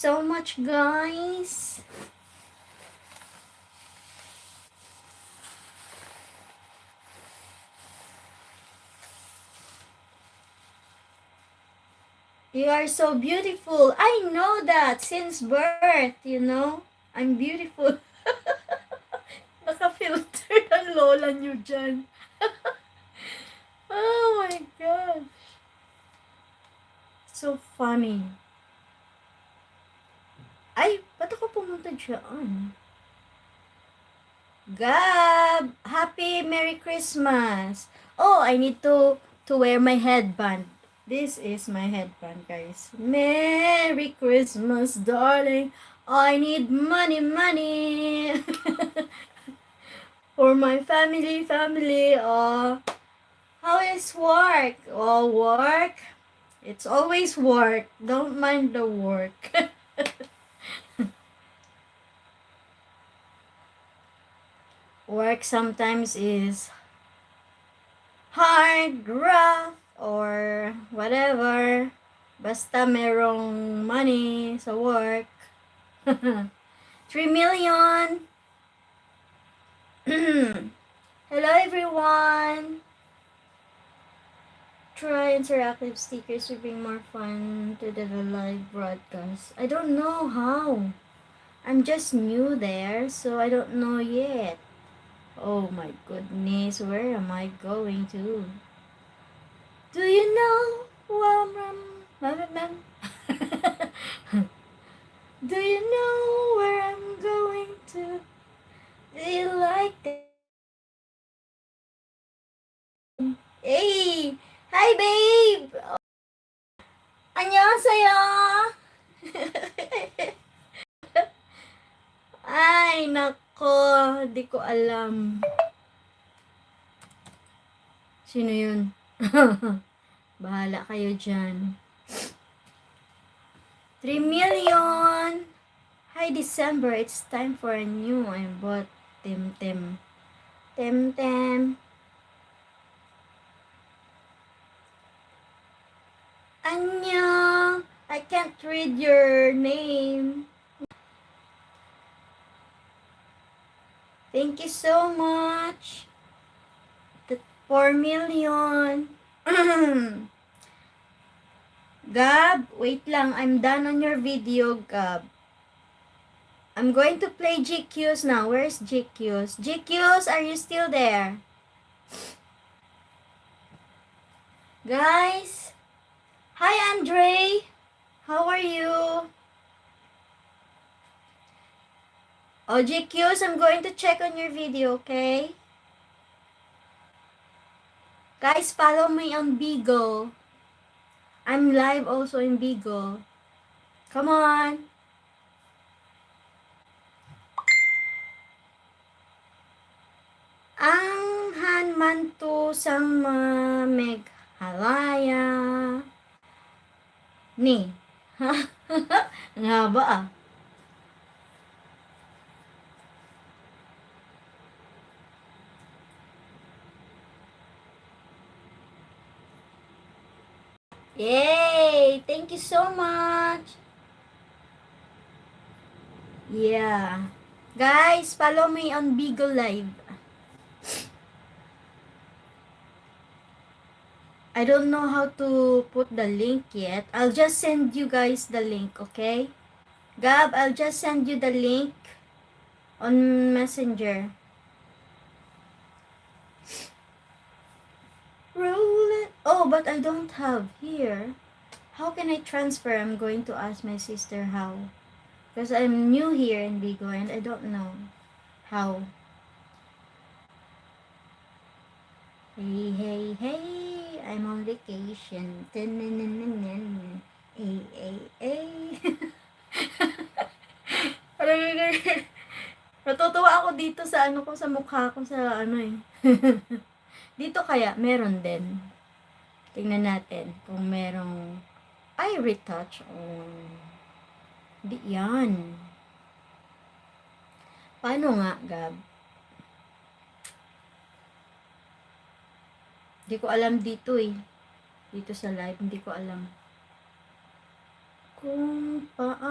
so much, guys. You are so beautiful. I know that since birth, you know. I'm beautiful. Naka-filter ang lola nyo dyan. oh my God. So funny. Ay, ba't ako pumunta dyan? Gab! Happy Merry Christmas! Oh, I need to to wear my headband. This is my headband, guys. Merry Christmas, darling. I need money, money. For my family, family. Oh, how is work? Oh, work. It's always work. Don't mind the work. work sometimes is hard, rough, or whatever. Basta merong money sa work. 3 million! Hello everyone! Try interactive stickers to bring more fun to the live broadcast. I don't know how. I'm just new there, so I don't know yet. Oh my goodness, where am I going to? Do you know where I'm from? Do you know where I'm going to? Do you like that? Hey! Hi, babe! 안녕하세요! Ay, nako. Di ko alam. Sino yun? Bahala kayo dyan. 3 million! Hi, December. It's time for a new. I bought. Tim Tim. Annyeong! I can't read your name. Thank you so much. The 4 million. Gab, wait lang. I'm done on your video, Gab. I'm going to play GQs now. Where's GQs? GQs, are you still there? Guys? Hi, Andre. How are you? Oh, GQs, I'm going to check on your video, okay? Guys, follow me on Bigo. I'm live also in Bigo. Come on. Ang hanmanto sang meg halaya. Ni. Ang haba ah. Yay! Thank you so much. Yeah. Guys, follow me on Beagle Live. I don't know how to put the link yet. I'll just send you guys the link, okay? Gab, I'll just send you the link on Messenger. It. Oh, but I don't have here. How can I transfer? I'm going to ask my sister how. Because I'm new here in Bigo and I don't know how. Hey, hey, hey, I'm on vacation. Tanananan. Ay, ay, ay. Parang Natutuwa ako dito sa ano ko, sa mukha ko, sa ano eh. dito kaya, meron din. Tingnan natin kung merong eye retouch o di yan. Paano nga, Gab? Hindi ko alam dito eh. Dito sa live, hindi ko alam. Kung paano